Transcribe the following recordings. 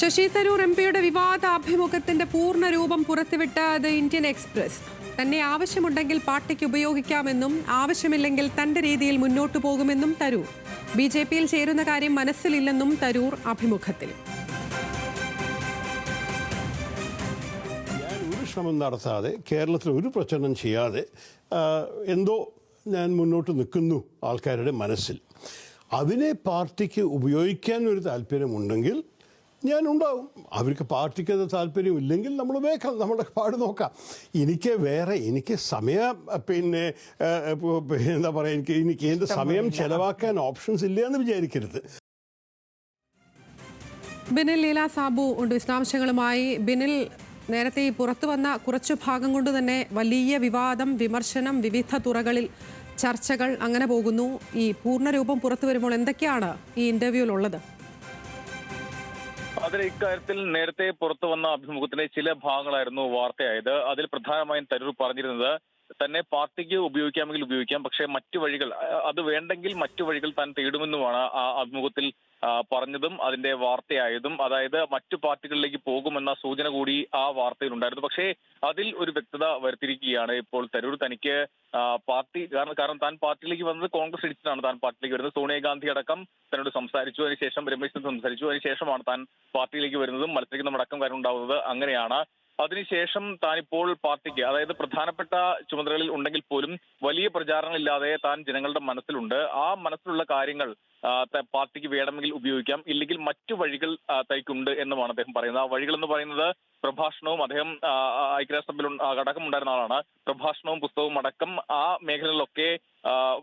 Sasi Tharoor M പിയുടെ വിവാദ അഭിമുഖത്തിന്റെ പൂർണ രൂപം പുറത്തുവിട്ട ദ ഇന്ത്യൻ എക്സ്പ്രസ്. തന്നെ ആവശ്യമുണ്ടെങ്കിൽ പാർട്ടിക്ക് ഉപയോഗിക്കാമെന്നും ആവശ്യമില്ലെങ്കിൽ തന്റെ രീതിയിൽ മുന്നോട്ടു പോകുമെന്നും തരൂർ. ബി ജെ പിയിൽ ചേരുന്ന കാര്യം മനസ്സിലില്ലെന്നും തരൂർ അഭിമുഖത്തിൽ. ഞാൻ ശ്രമം നടത്താതെ കേരളത്തിൽ ഒരു പ്രചരണം ചെയ്യാതെ എന്തോ ഞാൻ മുന്നോട്ട് നിൽക്കുന്നു ആൾക്കാരുടെ മനസ്സിൽ. അതിനെ പാർട്ടിക്ക് ഉപയോഗിക്കാൻ ഒരു താല്പര്യമുണ്ടെങ്കിൽ ഞാൻ ഉണ്ടാവും അവർക്ക് പാർട്ടിക്ക് അത് താല്പര്യമില്ലെങ്കിൽ നമ്മൾ വേക്കാം നമ്മുടെ പാട് നോക്കാം. എനിക്ക് വേറെ എനിക്ക് സമയം പിന്നെ എന്താ പറയുക എനിക്ക് എനിക്ക് എന്റെ സമയം ചെലവാക്കാൻ ഓപ്ഷൻസ് ഇല്ല എന്ന് വിചാരിക്കരുത്. ബിനിൽ ലീല സാബു ഉണ്ട് വിശദാംശങ്ങളുമായി. ബിനിൽ നേരത്തെ ഈ പുറത്തു വന്ന കുറച്ചു ഭാഗം കൊണ്ട് തന്നെ വലിയ വിവാദം വിമർശനം വിവിധ തുറകളിൽ ചർച്ചകൾ അങ്ങനെ പോകുന്നു. ഈ പൂർണരൂപം പുറത്തു വരുമ്പോൾ എന്തൊക്കെയാണ് ഈ ഇന്റർവ്യൂവിലുള്ളത് അതിൽ ഇക്കാര്യത്തിൽ നേരത്തെ പുറത്തു വന്ന അഭിമുഖത്തിലെ ചില ഭാഗങ്ങളായിരുന്നു വാർത്തയായത്. അതിൽ പ്രധാനമായും തരൂർ പറഞ്ഞിരുന്നത് തന്നെ പാർട്ടിക്ക് ഉപയോഗിക്കാമെങ്കിൽ ഉപയോഗിക്കാം പക്ഷേ മറ്റു വഴികൾ അത് വേണ്ടെങ്കിൽ മറ്റു വഴികൾ താൻ തേടുമെന്നുമാണ് ആ അഭിമുഖത്തിൽ പറഞ്ഞതും അതിന്റെ വാർത്തയായതും അതായത് മറ്റു പാർട്ടികളിലേക്ക് പോകുമെന്ന സൂചന കൂടി ആ വാർത്തയിൽ ഉണ്ടായിരുന്നു. പക്ഷേ അതിൽ ഒരു വ്യക്തത വരുത്തിയിരിക്കുകയാണ് ഇപ്പോൾ തരൂർ. തനിക്ക് പാർട്ടി കാരണം കാരണം താൻ പാർട്ടിയിലേക്ക് വന്നത് കോൺഗ്രസ് ഇടിച്ചിട്ടാണ് താൻ പാർട്ടിയിലേക്ക് വരുന്നത്. സോണിയാഗാന്ധി അടക്കം തന്നോട് സംസാരിച്ചു. അതിനുശേഷം രമേശ് സംസാരിച്ചു. അതിനുശേഷമാണ് താൻ പാർട്ടിയിലേക്ക് വരുന്നതും മത്സരിക്കുന്ന അടക്കം കാര്യം ഉണ്ടാവുന്നത്. അങ്ങനെയാണ് അതിനുശേഷം താനിപ്പോൾ പാർട്ടിക്ക് അതായത് പ്രധാനപ്പെട്ട ചുമതലകളിൽ ഉണ്ടെങ്കിൽ പോലും വലിയ പ്രചാരണമില്ലാതെ താൻ ജനങ്ങളുടെ മനസ്സിലുണ്ട്. ആ മനസ്സിലുള്ള കാര്യങ്ങൾ പാർട്ടിക്ക് വേണമെങ്കിൽ ഉപയോഗിക്കാം ഇല്ലെങ്കിൽ മറ്റു വഴികൾ തയ്ക്കുണ്ട് എന്നുമാണ് അദ്ദേഹം പറയുന്നത്. ആ വഴികൾ എന്ന് പറയുന്നത് പ്രഭാഷണവും അദ്ദേഹം ഐക്യരാഷ്ട്രസഭയിൽ ഉണ്ട- അടക്കം ഉണ്ടായിരുന്ന ആളാണ്. പ്രഭാഷണവും പുസ്തകവും അടക്കം ആ മേഖലകളിലൊക്കെ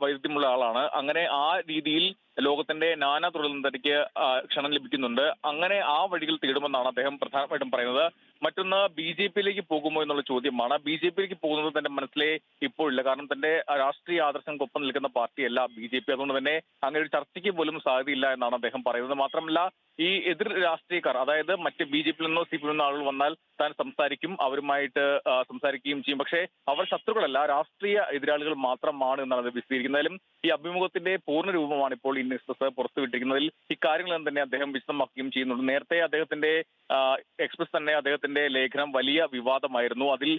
വൈദഗ്ധ്യമുള്ള ആളാണ്. അങ്ങനെ ആ രീതിയിൽ ലോകത്തിന്റെ നാനാ തുറകളിൽ തനിക്ക് ക്ഷണം ലഭിക്കുന്നുണ്ട്. അങ്ങനെ ആ വഴികൾ തേടുമെന്നാണ് അദ്ദേഹം പ്രധാനമായിട്ടും പറയുന്നത്. മറ്റൊന്ന് ബി ജെ പിയിലേക്ക് പോകുമോ എന്നുള്ള ചോദ്യമാണ്. ബി ജെ പിയിലേക്ക് പോകുന്നത് തന്റെ മനസ്സിലെ ഇപ്പോഴില്ല. കാരണം തന്റെ രാഷ്ട്രീയ ആദർശങ്ങൾക്കൊപ്പം നിൽക്കുന്ന പാർട്ടിയല്ല ബി ജെ പി. അതുകൊണ്ട് തന്നെ അങ്ങനെ ഒരു ചർച്ചയ്ക്ക് പോലും സാധ്യതയില്ല എന്നാണ് അദ്ദേഹം പറയുന്നത്. മാത്രമല്ല ഈ എതിർ രാഷ്ട്രീയക്കാർ അതായത് മറ്റ് ബി ജെ പിയിൽ നിന്നോ സി പി നിന്നോ ആളുകൾ വന്നാൽ താൻ സംസാരിക്കും അവരുമായിട്ട് സംസാരിക്കുകയും ചെയ്യും. പക്ഷേ അവർ ശത്രുക്കളല്ല. രാഷ്ട്രീയ എതിരാളികൾ മാത്രമാണ് എന്നാണ് അത് വിശദീകരിക്കുന്നതിലും ഈ അഭിമുഖത്തിന്റെ പൂർണ രൂപമാണ് ഇപ്പോൾ ഇന്ത്യൻ എക്സ്പ്രസ് പുറത്തുവിട്ടിരിക്കുന്നതിൽ ഇക്കാര്യങ്ങളെല്ലാം തന്നെ അദ്ദേഹം വിശദമാക്കുകയും ചെയ്യുന്നുണ്ട്. നേരത്തെ അദ്ദേഹത്തിന്റെ എക്സ്പ്രസ് തന്നെ അദ്ദേഹത്തിന്റെ ലേഖനം വലിയ വിവാദമായിരുന്നു. അതിൽ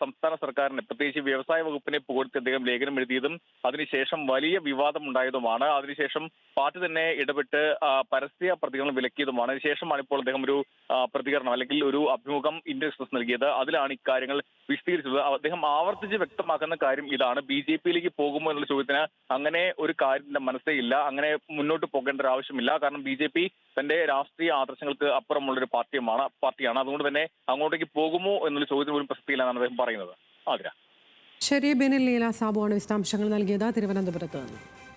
സംസ്ഥാന സർക്കാരിനെ പ്രത്യേകിച്ച് വ്യവസായ വകുപ്പിനെ പുകഴ്ത്തി അദ്ദേഹം ലേഖനം എഴുതിയതും അതിനുശേഷം വലിയ വിവാദം ഉണ്ടായതുമാണ്. അതിനുശേഷം പാർട്ടി തന്നെ ഇടപെട്ട് പരസ്യ പ്രതികരണം വിലക്കിയതുമാണ്. അതിനുശേഷമാണ് ഇപ്പോൾ അദ്ദേഹം ഒരു പ്രതികരണം അല്ലെങ്കിൽ ഒരു അഭിമുഖം ഇന്ത്യൻ എക്സ്പ്രസ് നൽകിയത്. അതിലാണ് ഇക്കാര്യങ്ങൾ വിശദീകരിച്ചത്. അദ്ദേഹം ആവർത്തിച്ച് വ്യക്തമാക്കുന്ന കാര്യം ഇതാണ്. ബി ജെ പിയിലേക്ക് പോകുമോ എന്നുള്ള ചോദ്യത്തിന് അങ്ങനെ ഒരു കാര്യത്തിന്റെ മനസ്സേ ഇല്ല. അങ്ങനെ മുന്നോട്ട് പോകേണ്ട ഒരു ആവശ്യമില്ല. കാരണം ബി ജെ പി തന്റെ രാഷ്ട്രീയ ആദർശങ്ങൾക്ക് അപ്പുറമുള്ള ഒരു പാർട്ടിയുമാണ് പാർട്ടിയാണ്. അതുകൊണ്ട് തന്നെ അങ്ങോട്ടേക്ക് പോകുമോ എന്നുള്ള ചോദ്യത്തിന് പോലും പ്രസക്തിയില്ലെന്നാണ് അദ്ദേഹം പറയുന്നത്. ആതിര. ശരി ബിനിൽ ലീല സാബുവാണ് വിശദാംശങ്ങൾ നൽകിയത്. തിരുവനന്തപുരത്ത് നിന്ന്.